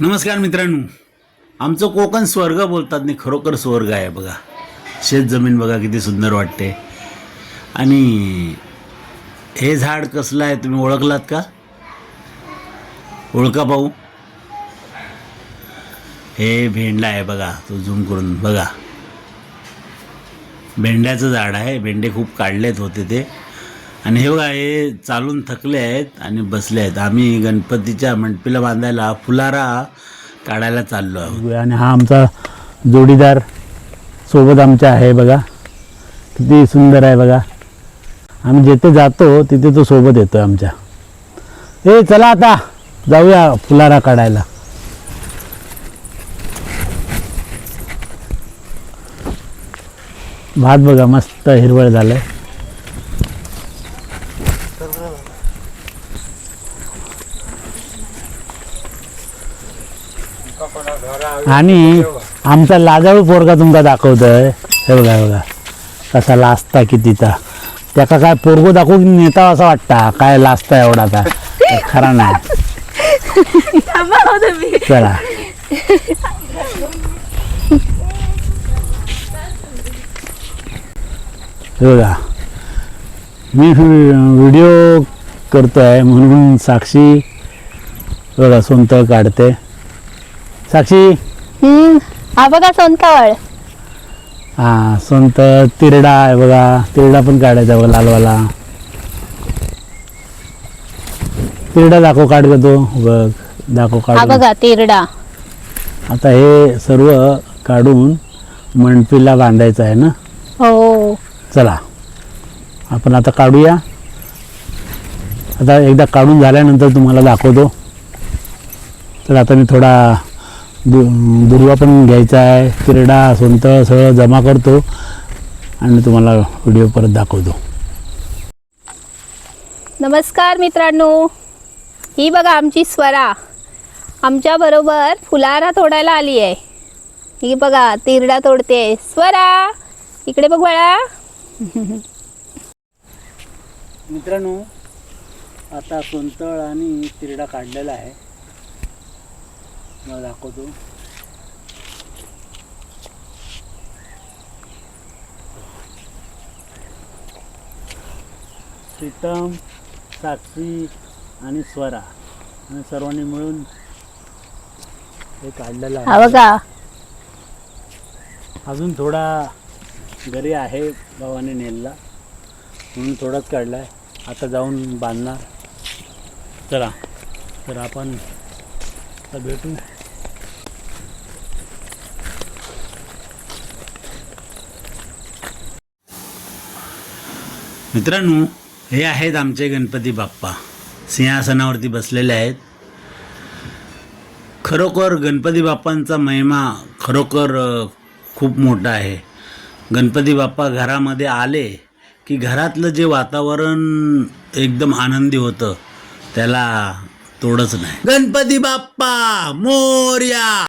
नमस्कार मित्रांनो. आमचं कोकण स्वर्ग बोलतात नाही खरोखर स्वर्ग आहे बघा. शेत जमीन बघा किती सुंदर वाटते. आणि हे झाड कसलं आहे तुम्ही ओळखलात का? ओळखा पाहू हे भेंडा आहे बघा तो झूम करून बघा. भेंड्याचं झाड आहे भेंडे खूप काढलेत होते ते. आणि हे बघा हे चालून थकले आहेत आणि बसले आहेत. आम्ही गणपतीच्या मंडपीला बांधायला फुलारा काढायला चाललो आहोत. आणि हा आमचा जोडीदार सोबत आमच्या आहे बघा. किती सुंदर आहे बघा. आम्ही जिथे जातो तिथे तो सोबत येतो आमच्या. ए चला आता. जाऊया फुलारा काढायला. भात बघा मस्त हिरवळ झालं आहे आणि आमचा लाजाळू पोरगा तुमका दाखवतोय. हे बघा बघा. कसा लाजता कितीचा त्याका काय पोरगो दाखवून नेता असं वाटता? काय लाजता एवढाचा खरा नाही. चला. हे बघा. मी व्हिडिओ करतोय म्हणून साक्षी. बघा सोनतळ काढते. साक्षी? हम्म हा बघा सोनतावळ हा संत तिरडा आहे बघा. तिरडा पण काढायचा बघा लालवाला. तिरडा दाखव काढ ग तो. बघ दाखव हा काढ बघा तिरडा. आता हे सर्व काढून मणपीला बांधायचं आहे ना? हो. चला. आपण आता काढूया. आता एकदा काढून झाल्यानंतर तुम्हाला दाखवतो. तर आता मी थोडा दुर्वा पण घ्यायचा आहे तिरडा सोंत सगळं जमा करतो आणि तुम्हाला व्हिडिओ परत दाखवतो. नमस्कार मित्रांनो. ही बघा आमची स्वरा. आमच्या बरोबर फुलारा तोडायला आली आहे. ही बघा तिरडा तोडते. स्वरा इकडे बघ बाळा. मित्रांनो आता सोंतळ आणि तिरडा काढलेला आहे. मला दाखवतो प्रीतम साक्षी आणि स्वरा. आणि सर्वांनी मिळून हे काढलेलं हा आहे बघा. अजून थोडा घरी आहे भावाने नेलला. म्हणून थोडाच काढला आहे आता जाऊन बांधणार. चला तर आपण आता भेटू मित्रांनो हे आहेत आमचे गणपती बाप्पा. सिंहासनावरती बसलेले आहेत. खरोखर गणपती बाप्पांचा महिमा खरोखर खूप मोठा आहे. गणपती बाप्पा घरामध्ये आले की घरातलं जे वातावरण एकदम आनंदी होतं त्याला तोडच नाही. गणपती बाप्पा मोर्या!